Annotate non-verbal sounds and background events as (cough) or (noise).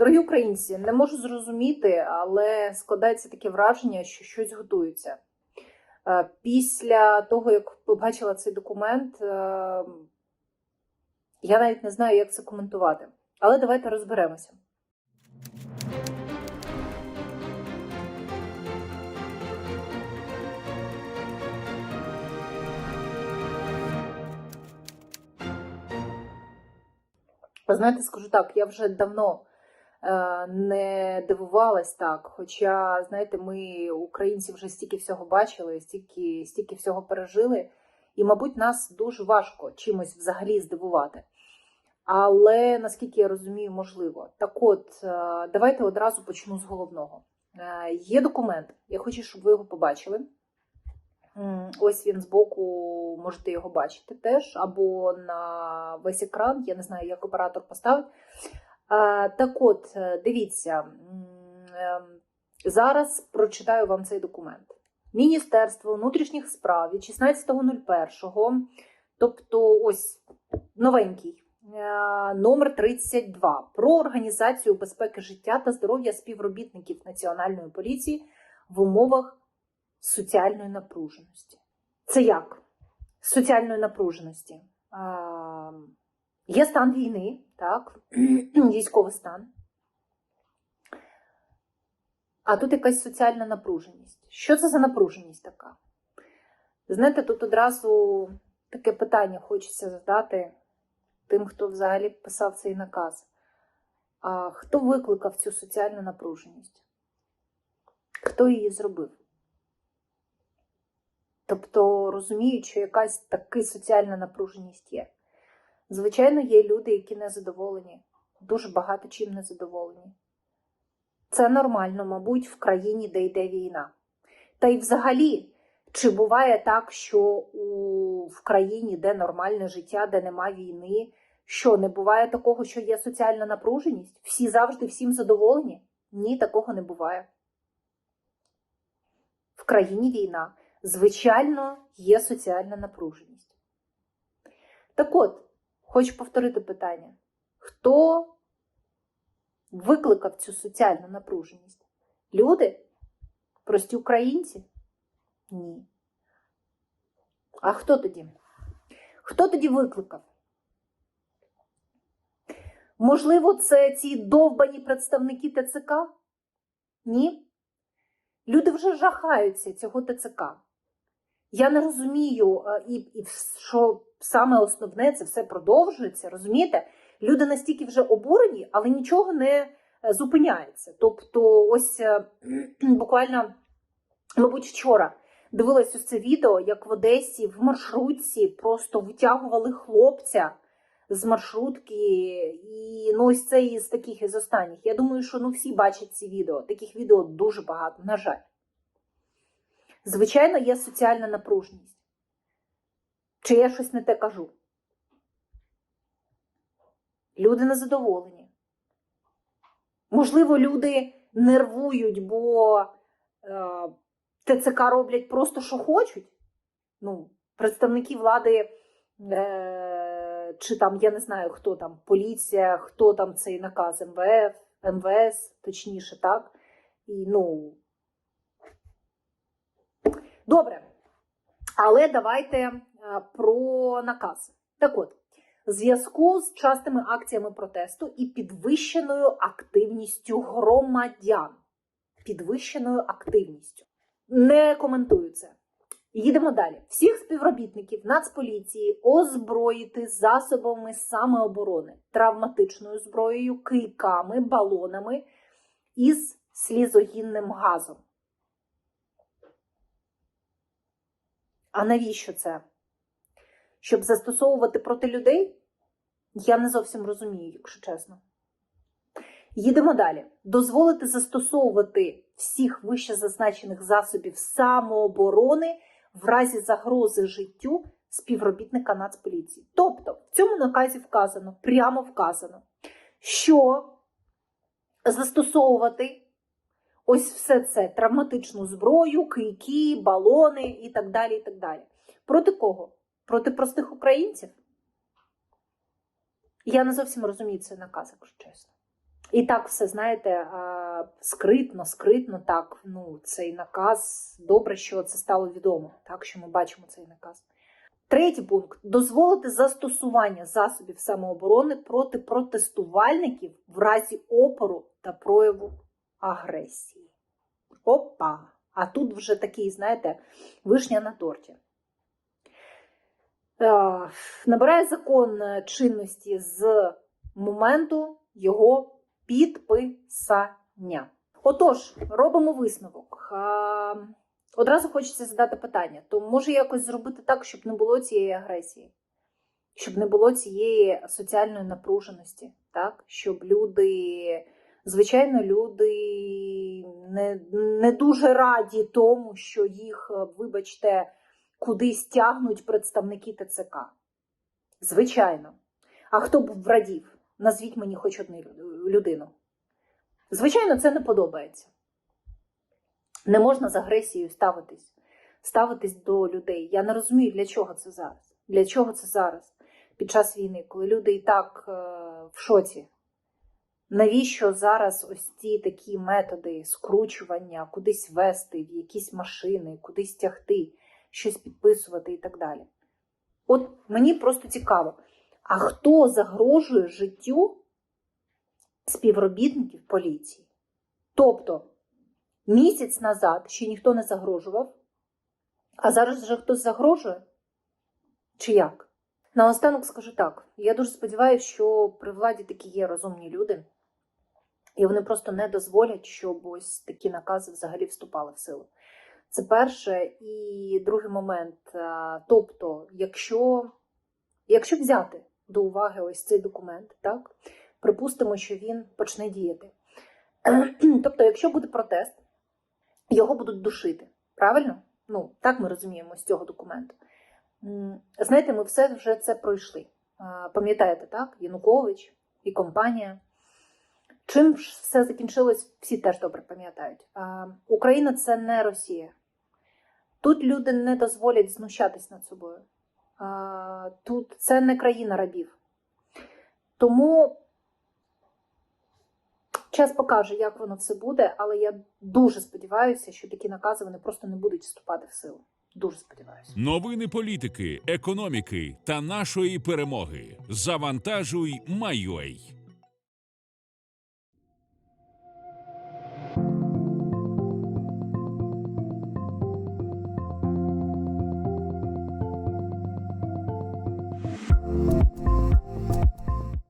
Дорогі українці, не можу зрозуміти, але складається таке враження, що щось готується. Е, Після того, як побачила цей документ, е, я навіть не знаю, як це коментувати. Але давайте розберемося. Ви знаєте, скажу так, я вже давно не дивувалась так. Хоча, знаєте, ми, українці, вже стільки всього бачили, стільки, стільки всього пережили, і, мабуть, нас дуже важко чимось взагалі здивувати. Але наскільки я розумію, можливо. Так от, е, давайте одразу почну з головного. Е, Є документ, я хочу, щоб ви його побачили. Ось він збоку, можете його бачити теж, або на весь екран, я не знаю, як оператор поставить. Так от, е, дивіться, ем, зараз прочитаю вам цей документ. Міністерство внутрішніх справ від 16.01, тобто ось новенький, е, номер 32 про організацію безпеки життя та здоров'я співробітників Національної поліції в умовах соціальної напруженості. Це як? Соціальної напруженості. Є стан війни, так, (clears throat) військовий стан. А тут якась соціальна напруженість. Що це за напруженість така? Знаєте, тут одразу таке питання хочеться задати тим, хто взагалі писав цей наказ. А хто викликав цю соціальну напруженість? Хто її зробив? Тобто розуміють, що якась така соціальна напруженість є. Звичайно, є люди, які не задоволені, дуже багато чим не задоволені. Це нормально, мабуть, в країні, де йде війна. Та й взагалі, чи буває так, що у, в країні, де нормальне життя, де нема війни, що не буває такого, що є соціальна напруженість? Всі завжди всім задоволені? Ні, такого не буває. В країні війна. Звичайно, є соціальна напруженість. Так от, хочу повторити питання: хто викликав цю соціальну напруженість? Люди? Прості українці? Ні. А хто тоді? Хто тоді викликав? Можливо, це ці довбані представники ТЦК? Ні. Люди вже жахаються цього ТЦК. Я не розумію, е, і, і що саме основне це все продовжується. Розумієте? Люди настільки вже обурені, але нічого не е, зупиняється. Тобто, ось е, (clears throat) буквально, мабуть, вчора дивилась ось це відео, як в Одесі в маршрутці просто витягували хлопця з маршрутки, і ну ось це із таких із останніх. Я думаю, що ну всі бачать ці відео. Таких відео дуже багато, на жаль. Звичайно, є соціальна напруженість. Чи я щось не те кажу? Люди незадоволені. Можливо, люди нервують, бо е, ТЦК роблять просто, що хочуть. Ну, представники влади, е, чи там, я не знаю, хто там, поліція, хто там цей наказ МВФ, МВС, точніше, так? І, ну, Добре. Але давайте про наказ. Так от, зв'язку з частими акціями протесту і підвищеною активністю громадян. Підвищеною активністю. Не коментую це. Їдемо далі. Всіх співробітників Нацполіції озброїти засобами самооборони, травматичною зброєю, кийками, балонами із слізогінним газом. А навіщо це? Щоб застосовувати проти людей? Я не зовсім розумію, якщо чесно. Їдемо далі. Дозволити застосовувати всіх вище зазначених засобів самооборони в разі загрози життю співробітника Нацполіції. Тобто, в цьому наказі вказано, прямо вказано, що застосовувати ось все це травматичну зброю, кийки, балони і так далі. і так далі. Проти кого? Проти простих українців? Я не зовсім розумію цей наказ, якщо чесно. І так все, знаєте, скритно, скритно, так, ну, цей наказ, добре, що це стало відомо, так, що ми бачимо цей наказ. Третій пункт дозволити застосування засобів самооборони проти протестувальників в разі опору та прояву агресії. Опа! А тут вже такий, знаєте, вишня на торті. Е, Набирає закон е, чинності з моменту його підписання. Отож, робимо висновок. Одразу хочеться задати питання: то може якось зробити так, щоб не було цієї агресії, щоб не було цієї соціальної напруженості, так? щоб люди, звичайно, люди не, не дуже раді тому, що їх, е, вибачте, кудись тягнуть представники ТЦК. Звичайно. А хто б врадів? Назвіть мені хоч одну людину. Звичайно, це не подобається. Не можна з агресією ставитись, ставитись до людей. Я не розумію, для чого це зараз. Для чого це зараз, під час війни, коли люди і так е, в шоці. Навіщо зараз ось ці такі методи скручування, кудись вести, в якісь машини, кудись тягти, щось підписувати і так далі? От мені просто цікаво, а хто загрожує життю співробітників поліції? Тобто місяць назад ще ніхто не загрожував, а зараз вже хтось загрожує? Чи як? Наостанок скажу так: я дуже сподіваюся, що при владі такі є розумні люди, і вони просто не дозволять, щоб ось такі накази взагалі вступали в силу. Це перше. І другий момент. Тобто, якщо, якщо взяти до уваги ось цей документ, так, припустимо, що він почне діяти. (clears throat) Тобто, якщо буде протест, його будуть душити. Правильно? Ну, так ми розуміємо з цього документу. Знаєте, ми все вже це пройшли. Пам'ятаєте, так? Янукович і компанія. Чим ж все закінчилось, всі теж добре пам'ятають. Україна це не Росія. Тут люди не дозволять знущатись над собою. Тут це не країна рабів. Тому час покаже, як воно все буде, але я дуже сподіваюся, що такі накази вони просто не будуть вступати в силу. Дуже сподіваюся. Новини політики, економіки та нашої перемоги. Завантажуй, Майой.